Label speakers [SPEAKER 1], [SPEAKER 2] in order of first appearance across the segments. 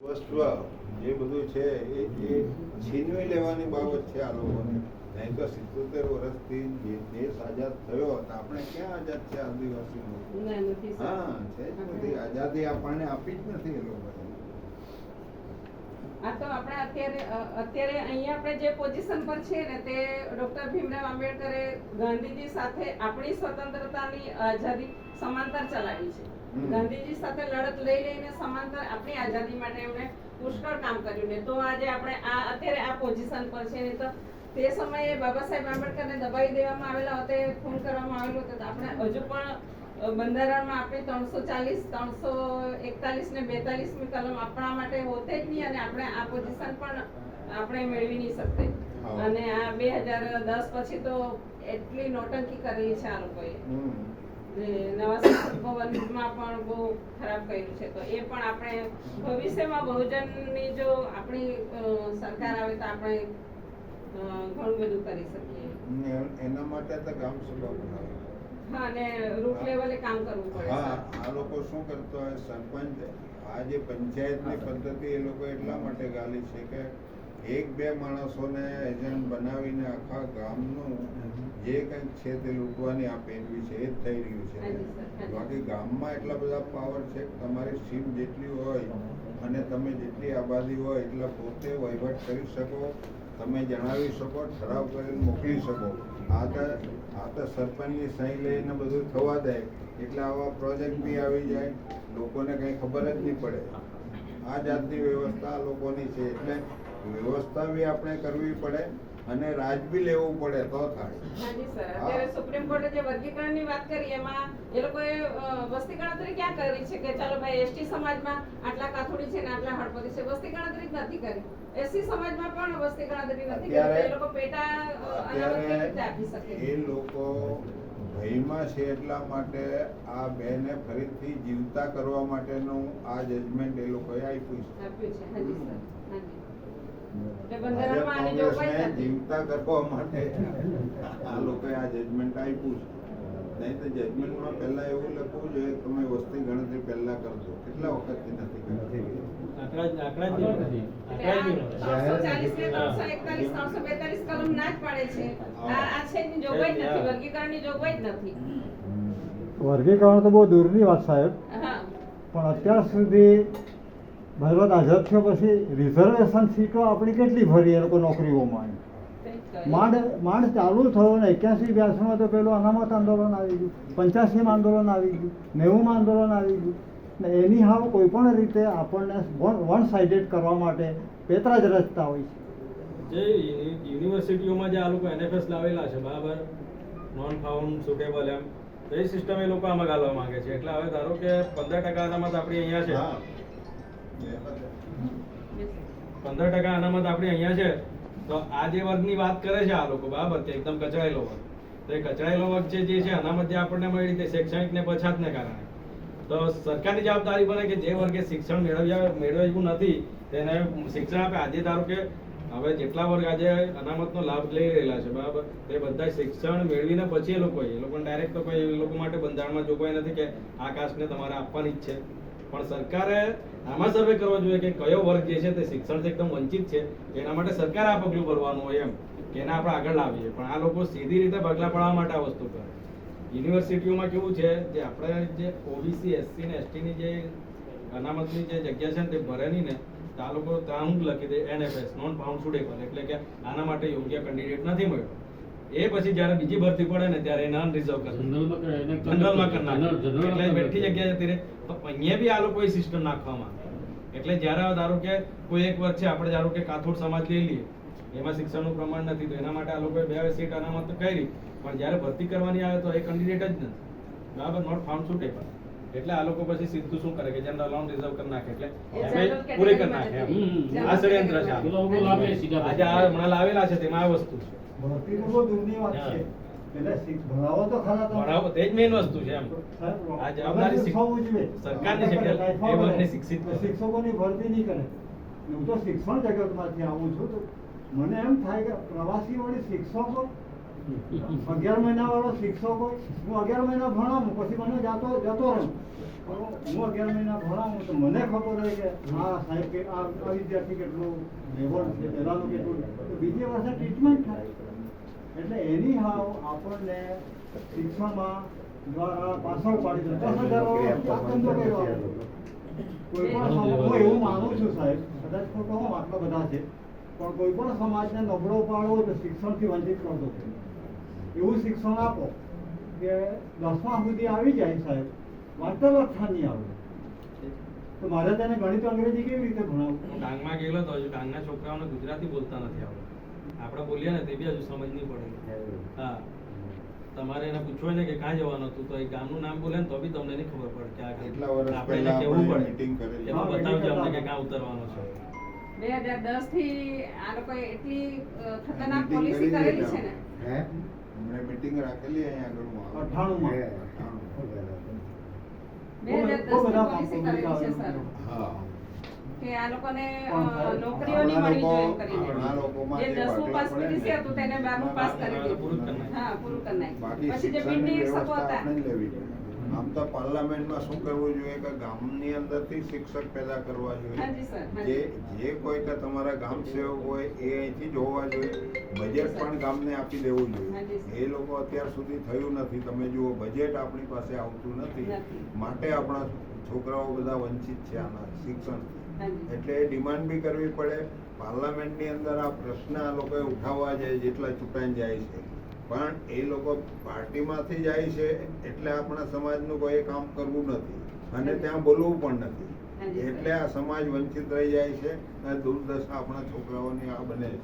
[SPEAKER 1] વસ્તુ જે બધું છે એ એ છીનવી લેવાની બાબત છે આ લોકોને નહીં તો સિત્તોતેર વર્ષથી જે દેશ આઝાદ થયો તો આપણે ક્યાં આઝાદ છે આદિવાસી. હા છે જ નથી આઝાદી આપણને આપી જ નથી એ લોકોએ
[SPEAKER 2] આ તો આપણે અત્યારે અત્યારે અહીંયા આપણે જે પોઝિશન પર છે ને તે ડોક્ટર ભીમરાવ આંબેડકરે ગાંધીજી સાથે આપણી સ્વતંત્રતાની આઝાદી સમાંતર ચલાવી છે. ગાંધીજી સાથે લડત લઈ લઈને સમાંતર આપણી આઝાદી માટે એમણે પુષ્કળ કામ કર્યું ને તો આજે આપણે આ અત્યારે આ પોઝિશન પર છે ને તો તે સમયે બાબા સાહેબ આંબેડકરને દબાવી દેવામાં આવેલા હતા ખૂન કરવામાં આવેલું હતું. આપણે હજુ પણ બંધારણમાં આપણે ત્રણસો ચાલીસ ત્રણસો એકતાલીસ ને બેતાલીસમી કલમ આપણા માટે હોતે જ નહીં અને આપણે આ પોઝિશન પણ આપણે મેળવી નહીં શકતે. અને આ બે હજાર દસ પછી તો એટલી નોટંકી કરેલી છે આ લોકોએ. નવા ભવનમાં પણ બહુ ખરાબ કર્યું છે. તો એ પણ આપણે ભવિષ્યમાં બહુજનની જો આપણી સરકાર આવે તો આપણે ઘણું બધું કરી શકીએ.
[SPEAKER 1] એના માટે તો ગામ સભા બનાવે.
[SPEAKER 2] હા અને રૂટ લેવલે કામ કરવું પડે
[SPEAKER 1] હા આ લોકો શું કરતો હોય સરપંચ આ જે પંચાયતની પદ્ધતિ એ લોકો એટલા માટે ગાલી છે કે એક બે માણસોને એજન્ટ બનાવીને આખા ગામનું જે કંઈક છે તે લૂંટવાની આ પેનવી છે એ જ થઈ રહ્યું છે. બાકી ગામમાં એટલા બધા પાવર છે કે તમારી સીમ જેટલી હોય અને તમે જેટલી આબાદી હોય એટલા પોતે વહીવટ કરી શકો તમે જણાવી શકો ઠરાવ કરીને મોકલી શકો. આ તો આ તો સરપંચની સહી લઈને બધું થવા દે એટલે આવા પ્રોજેક્ટ બી આવી જાય લોકોને કંઈ ખબર જ નહીં પડે. આ જાતની વ્યવસ્થા લોકોની છે એટલે વ્યવસ્થા બી આપણે કરવી પડે અને રાજ બી લેવું પડે તો થાય.
[SPEAKER 2] હાજી સર અત્યારે સુપ્રીમ કોર્ટે જે વર્ગીકરણની વાત કરી એમાં એ લોકોએ વસ્તી ગણતરી ક્યાં કરી છે કે ચાલો ભાઈ એસટી સમાજમાં આટલા કાથોડી છે ને આટલા હળપતિ છે? વસ્તી ગણતરી નથી કરી. એસસી સમાજમાં પણ વસ્તી ગણતરી નથી કરી એ લોકો પેટા અનામત આપી શકે?
[SPEAKER 1] એ લોકો ભયમાં છે એટલા માટે આ બેને ફરીથી જીવતા કરવા માટેનું આ જજમેન્ટ એ લોકોએ આપ્યું છે. ભાજપ કોંગ્રેસને જીવતા કરવા માટે આ લોકોએ આ જજમેન્ટ આપ્યું છે. નહીં તો જજમેન્ટમાં પહેલા એવું લખવું જોઈએ કે તમે વસ્તી ગણતરી પહેલા કરજો કેટલા વખતથી નથી કરતી
[SPEAKER 3] આંકડા જ- આંકડા જ નથી.
[SPEAKER 2] એટલે
[SPEAKER 3] આંકડા જ
[SPEAKER 2] આ
[SPEAKER 3] નથી.
[SPEAKER 2] 340 ને 341, 342 કલમ ના જ પાડે છે. આ આ છે એની જોગવાઈ જ નથી. વર્ગીકરણની જોગવાઈ જ નથી.
[SPEAKER 4] વર્ગીકરણ તો બહુ દૂરની વાત સાહેબ. પણ અત્યાર સુધી ભારત આઝાદ થયો પછી રિઝર્વેશન સીટો આપણી કેટલી ભરી એ લોકો નોકરીઓમાં. માંડ માંડ ચાલુ થયો ને એક્યાસી બ્યાસીમાં તો પેલું અનામત આંદોલન આવી ગયું. પંચ્યાસીમાં આંદોલન આવી ગયું. નેવુંમાં આંદોલન આવી ગયું. ને એની હાવ કોઈ પણ રીતે આપણને વન સાઇડેડ કરવા માટે પેતરા જ રચતા હોય છે.
[SPEAKER 3] જે યુનિવર્સિટીઓમાં જે આ લોકો એનએફએસ લાવેલા છે બરાબર? નોન ફાઉન્ડ સુટેબલ એમ. તો એ સિસ્ટમ એ લોકો આમાં ગાલવા માંગે છે. એટલે હવે ધારો કે પંદર ટકા અનામત આપણી અહીંયા છે. પંદર ટકા અનામત આપણી અહીંયા છે. તો આ જે વર્ગની વાત કરે છે આ લોકો, બરાબર કે એકદમ કચડાયેલો વર્ગ. તો એ કચડાયેલો વર્ગ છે જે છે આના મધ્ય આપણને મળી શૈક્ષણિક ને પછાતને કારણે. તો સરકારની જવાબદારી બને કે જે વર્ગે શિક્ષણ મેળવ્યા, મેળવ્યું નથી, તેને શિક્ષણ આપે. આજે ધારો કે હવે જેટલા વર્ગ આજે અનામતનો લાભ લઈ રહેલા છે, બરાબર? તે બધા શિક્ષણ મેળવીને પછી એ લોકો એ લોકોને ડાયરેક્ટ તો કોઈ એ લોકો માટે બંધારણમાં જોગવાઈ નથી કે આ કાસ્ટને તમારે આપવાની જ છે. પણ સરકારે આમાં સર્વે કરવો જોઈએ કે કયો વર્ગ જે છે તે શિક્ષણથી એકદમ વંચિત છે. એના માટે સરકાર આ પગલું ભરવાનું હોય એમ કે એને આપણે આગળ લાવીએ. પણ આ લોકો સીધી રીતે પગલા પાડવા માટે આ વસ્તુ કરે. યુનિવર્સિટીઓમાં કેવું છે જે આપણે જે ઓબીસી એસસી ને એસટી ની જે અનામતની જે જગ્યા છે ને તે ભરે નહીં ને તો આ લોકો ત્યાં હું લખી દે. એનએફએસ નોન ફાઉન્ડ સુટેબલ એટલે કે આના માટે યોગ્ય કેન્ડિડેટ નથી મળ્યો. એ પછી જ્યારે બીજી ભરતી પડે ને ત્યારે નોન રિઝર્વ કરે
[SPEAKER 5] જનરલમાં કરે
[SPEAKER 3] કરી નાખે. એટલે બેઠી જગ્યા જતી રહે. તો અહીંયા બી આ લોકો સિસ્ટમ નાખવામાં એટલે જ્યારે ધારો કે કોઈ એક વર્ષ છે આપણે ધારો કે કાથોડ સમાજ લઈ લઈએ એમાં શિક્ષણનું પ્રમાણ નથી તો એના માટે આ લોકોએ બે સીટ અનામત તો કરી. પણ જ્યારે ભરતી કરવાની આવે તો એ કેન્ડિડેટ જ નથી. બરાબર? નોટ ફાઉન્ડ સુટેબલ એટલે આ લોકો પછી સીધું શું કરે કે જનરલ લોન રિઝર્વ કરી નાખે. એટલે પૂરી કરી નાખે. આ ષડયંત્ર છે આ.
[SPEAKER 5] પેલો લોકો લાવે સીધા
[SPEAKER 3] આજે આ હમણાં લાવેલા છે તેમાં આ વસ્તુ છે.
[SPEAKER 4] ભરતી તો બહુ દૂરની વાત છે. એટલે ભણાવો તો ખરા
[SPEAKER 3] ભણાવો તે જ મેઇન વસ્તુ છે એમ.
[SPEAKER 4] સાહેબ,
[SPEAKER 3] આ જવાબદારી શિક્ષ-
[SPEAKER 4] થવું જોઈએ.
[SPEAKER 3] સરકારની છે કે
[SPEAKER 4] લાઈફમાં
[SPEAKER 3] એ વર્ગને
[SPEAKER 4] બને.
[SPEAKER 3] શિક્ષિત
[SPEAKER 4] શિક્ષકોની ભરતી નહીં કરે. હું તો શિક્ષણ જગતમાંથી આવું છું તો મને એમ થાય કે પ્રવાસી વળી શિક્ષકો અગિયાર મહિના વાળો શિક્ષકો હું અગિયાર મહિના ભણાવું પછી મને જતો જતો રહું. હું અગિયાર મહિના ભણાવું તો મને ખબર હોય કે હા સાહેબ કે આ વિદ્યાર્થી કેટલું લેવલ છે પહેલાનું કેટલું બીજી બીજે વર્ષે ટ્રીટમેન્ટ થાય. એટલે એની હાવ આપણને શિક્ષણમાં દ્વારા પાછળ પાડી દે. દસ હજાર. કોઈ પણ હું એવું માનું છું સાહેબ કદાચ ખોટો હું આટલા બધા છે પણ કોઈ પણ સમાજને નબળો પાડવો તો શિક્ષણથી વંચિત કરતો છે. એવું શિક્ષણ આપો કે દસમા સુધી આવી જાય સાહેબ વાંચતા લખતા નહીં આવે. તો મારે તેને ગણિત અંગ્રેજી કેવી રીતે ભણાવું?
[SPEAKER 3] ડાંગમાં ગયેલો તો હજુ ડાંગના છોકરાઓને ગુજરાતી બોલતા નથી આવડતું. આપણે બોલીએ ને તે બી હજુ સમજ નહીં પડે. હા. તમારે એને પૂછવું ને કે ક્યાં જવાનું હતું તો એ ગામનું નામ બોલે ને તો બી તમને નહીં ખબર પડે કે આ
[SPEAKER 1] કેટલા વર્ષ
[SPEAKER 3] આપણે એને
[SPEAKER 1] પહેલા
[SPEAKER 3] કહેવું પડે.
[SPEAKER 1] કરેલી.
[SPEAKER 3] એમાં બતાવજો અમને કે ક્યાં ઉતરવાનું છે.
[SPEAKER 2] બે હજાર દસથી આ લોકો એટલી ખતરનાક પોલિસી કરેલી
[SPEAKER 1] છે
[SPEAKER 2] ને.
[SPEAKER 1] હે? હમણે meeting રાખેલી અહીંયા આગળમાં આવ્યો.
[SPEAKER 4] માં
[SPEAKER 1] હે, અઠ્ઠાણું.
[SPEAKER 2] બે હજાર દસ
[SPEAKER 4] બધા
[SPEAKER 2] પોલિસી કરેલી છે સર
[SPEAKER 1] હા.
[SPEAKER 2] કે આ લોકોને અ,
[SPEAKER 4] કોણ
[SPEAKER 2] નોકરીઓ નહીં મળવી જોઈએ કરીને જે દસમું પાસ કરી છે તો તેને બારમું પાસ કરી દીધું. હા પૂરું કરી નાખ્યું. પછી જે
[SPEAKER 1] શિક્ષણની
[SPEAKER 2] પીટી હતા.
[SPEAKER 1] આમ તો પાર્લામેન્ટમાં શું કરવું જોઈએ કે ગામની અંદરથી શિક્ષક પેદા કરવા જોઈએ. જે જે કોઈ કે તમારા ગામ સેવક હોય એ અહીંથી જ હોવા જોઈએ. બજેટ પણ ગામને આપી દેવું જોઈએ. એ લોકો અત્યાર સુધી થયું નથી. તમે જુઓ બજેટ આપણી પાસે આવતું નથી. માટે આપણા છોકરાઓ બધા વંચિત છે આના શિક્ષણથી. એટલે ડિમાન્ડ બી કરવી પડે. પાર્લામેન્ટની અંદર આ પ્રશ્ન આ લોકોએ ઉઠાવવા જાય જેટલા ચૂંટાઈને જાય છે. પણ એ લોકો પાર્ટીમાંથી જાય છે એટલે આપણા સમાજનું કોઈ કામ કરવું નથી. અને ત્યાં બોલવું પણ નથી. એટલે આ સમાજ વંચિત રહી જાય છે અને દુર્દશા આપણા છોકરાઓની આ બને છે.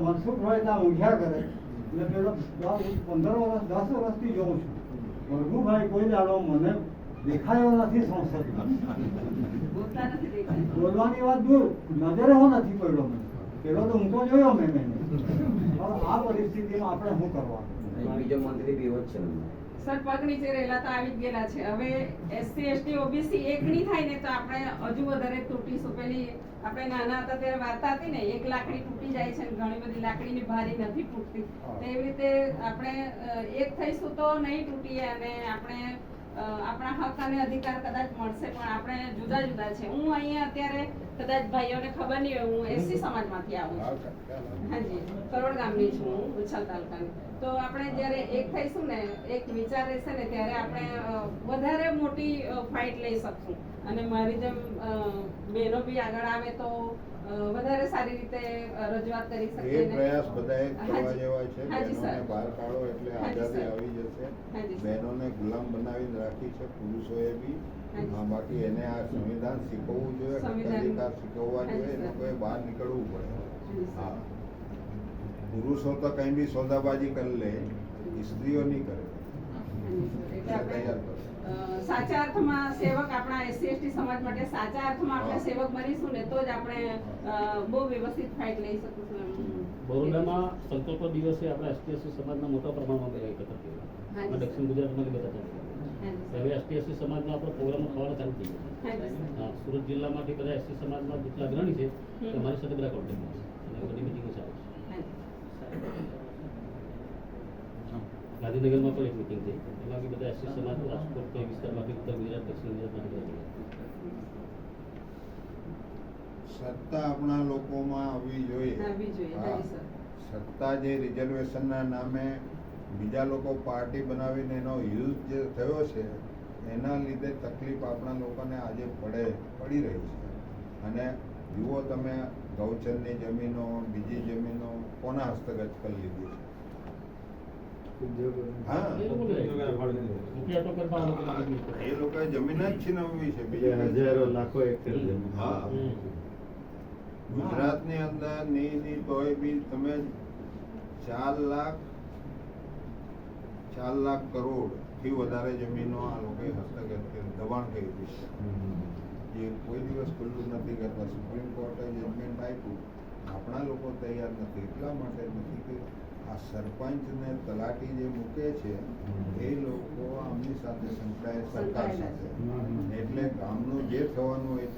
[SPEAKER 4] મનસુખભાઈ ત્યાં ઊંઘ્યા કરે. એટલે પેલો પંદર વર્ષ દસ વર્ષથી જોઉં છું. ભરગુભાઈ કોઈ દાડો મને દેખાયો નથી સંસદમાં. બોલવાની વાત દૂર નજરે હો નથી પડ્યો મને પેલો તો હું તો જોયો મેં મેં આ પરિસ્થિતિમાં આપણે શું કરવા
[SPEAKER 5] બીજો મંત્રી બી છે
[SPEAKER 2] સર પગ નીચે રહેલા તો આવી ગયેલા છે હવે એસસી એસટી ઓબીસી એક નહીં થાય ને તો આપણે હજુ વધારે તૂટીશું પેલી આપણે નાના હતા ત્યારે વાર્તા હતી ને એક લાકડી તૂટી જાય છે ને ઘણી બધી લાકડીની ભારી નથી તૂટતી. એવી રીતે આપણે એક થઈશું તો નહીં તૂટીએ અને આપણે આપણા હક અને અધિકાર કદાચ મળશે પણ આપણે જુદા જુદા છે. હું અહીંયા અત્યારે કદાચ ભાઈઓને ખબર નહીં હોય હું એસસી સમાજમાંથી આવું છું. હાજી કરોડ ગામની છું હું ઉછલ તાલુકાની. તો આપણે જ્યારે એક થઈશું ને એક વિચાર રહેશે ને ત્યારે આપણે વધારે મોટી ફાઇટ લઈ શકશું. અને મારી જેમ બહેનો બી આગળ આવે તો વધારે સારી રીતે રજૂઆત કરી
[SPEAKER 1] એ
[SPEAKER 2] શકીએ ને-
[SPEAKER 1] પ્રયાસ બધાએ કરવા જેવા છે બહેનોને બહાર કાઢો એટલે આઝાદી આવી જશે. બહેનોને ગુલામ બનાવીને રાખી છે પુરુષોએ બી. હા, બાકી એને આ સંવિધાન શીખવવું જોઈએ અધિકાર શીખવવા જોઈએ એ લોકોએ બહાર નીકળવું પડે. હા. પુરુષો તો કંઈ બી સોદાબાજી કરી લે સ્ત્રીઓ નહીં કરે. તૈયાર કરો
[SPEAKER 2] સાચા અર્થમાં સેવક આપણા એસસી એસટી સમાજ માટે સાચા અર્થમાં આપણે સેવક બનીશું ને તો જ આપણે બહુ વ્યવસ્થિત ફાઇટ લઈ શકીશું.
[SPEAKER 6] બરોડામાં સંકલ્પ દિવસે આપણા એસટીએસસી સમાજના મોટા પ્રમાણમાં બધા એકત્ર થયા. દક્ષિણ ગુજરાતમાં બધા
[SPEAKER 2] સર.
[SPEAKER 6] હવે એસટીએસસી સમાજનો આપણો પ્રોગ્રામ થવાનો ચાલુ થઈ ગયો. સુરત જિલ્લામાંથી બધા એસટી સમાજના જેટલા અગ્રણી છે તમારી સાથે બધા કોન્ટેક્ટમાં છે અને બધી મિટિંગો ચાલુ છે
[SPEAKER 2] હાજી.
[SPEAKER 6] ગાંધીનગરમાં પણ એક મિટિંગ થઈ એમાં બી બધા એસટી સમાજ રાજકોટ તે વિસ્તારમાંથી ઉત્તર ગુજરાત દક્ષિણ ગુજરાતમાંથી બધા
[SPEAKER 1] સત્તા આપણા લોકોમાં આવવી જોઈએ
[SPEAKER 2] આવવી જોઈએ.
[SPEAKER 1] હા.
[SPEAKER 2] હાજી સર.
[SPEAKER 1] સત્તા જે રિઝર્વેશનના નામે બીજા લોકો પાર્ટી બનાવીને એનો યુઝ જે થયો છે એના લીધે તકલીફ આપણા લોકોને આજે પડે પડી રહી છે અને જુઓ તમે ગૌચરની જમીનો બીજી જમીનો કોના હસ્તગત કરી લીધી છે
[SPEAKER 6] એ લોકો લોકો
[SPEAKER 1] જમીન જ છીનવવી છે બીજી
[SPEAKER 7] હજારો લાખો જમીન.
[SPEAKER 1] હા. ગુજરાતની અંદર તોય બી તમે ચાર લાખ ચાર લાખ કરોડથી વધારે જમીનો આ લોકોએ હસ્તગત દબાણ કરી દીધું છે. જે કોઈ દિવસ ખુલ્લું નથી કરતા. સુપ્રીમ કોર્ટે જજમેન્ટ આપ્યું. આપણા લોકો તૈયાર નથી. એટલા માટે નથી કે આ સરપંચ ને તલાટી જે મૂકે છે એ લોકો આમની સાથે સંકળાય સરકાર સાથે. એટલે ગામનું જે થવાનું હોય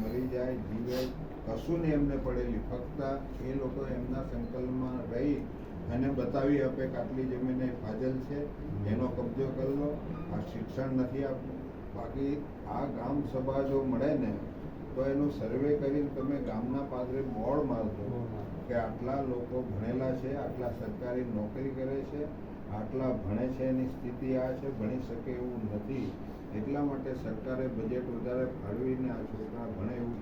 [SPEAKER 1] મરી જાય જીવે કશું ને એમને પડેલી. ફક્ત એ લોકો એમના સંકલ્પમાં રહી અને બતાવી આપે કે આટલી જમીન એ ફાજલ છે એનો કબજો કરી લો આ શિક્ષણ નથી આપવું. બાકી આ ગામ સભા જો મળે ને તો એનું સર્વે કરીને તમે ગામના પાદરે બોર્ડ મારજો. કે આટલા લોકો ભણેલા છે, આટલા સરકારી નોકરી કરે છે, આટલા ભણે છે, એની સ્થિતિ આ છે, ભણી શકે એવું નથી. એટલા માટે સરકારે બજેટ વધારે ફાળવીને આ છોકરા ભણે એવું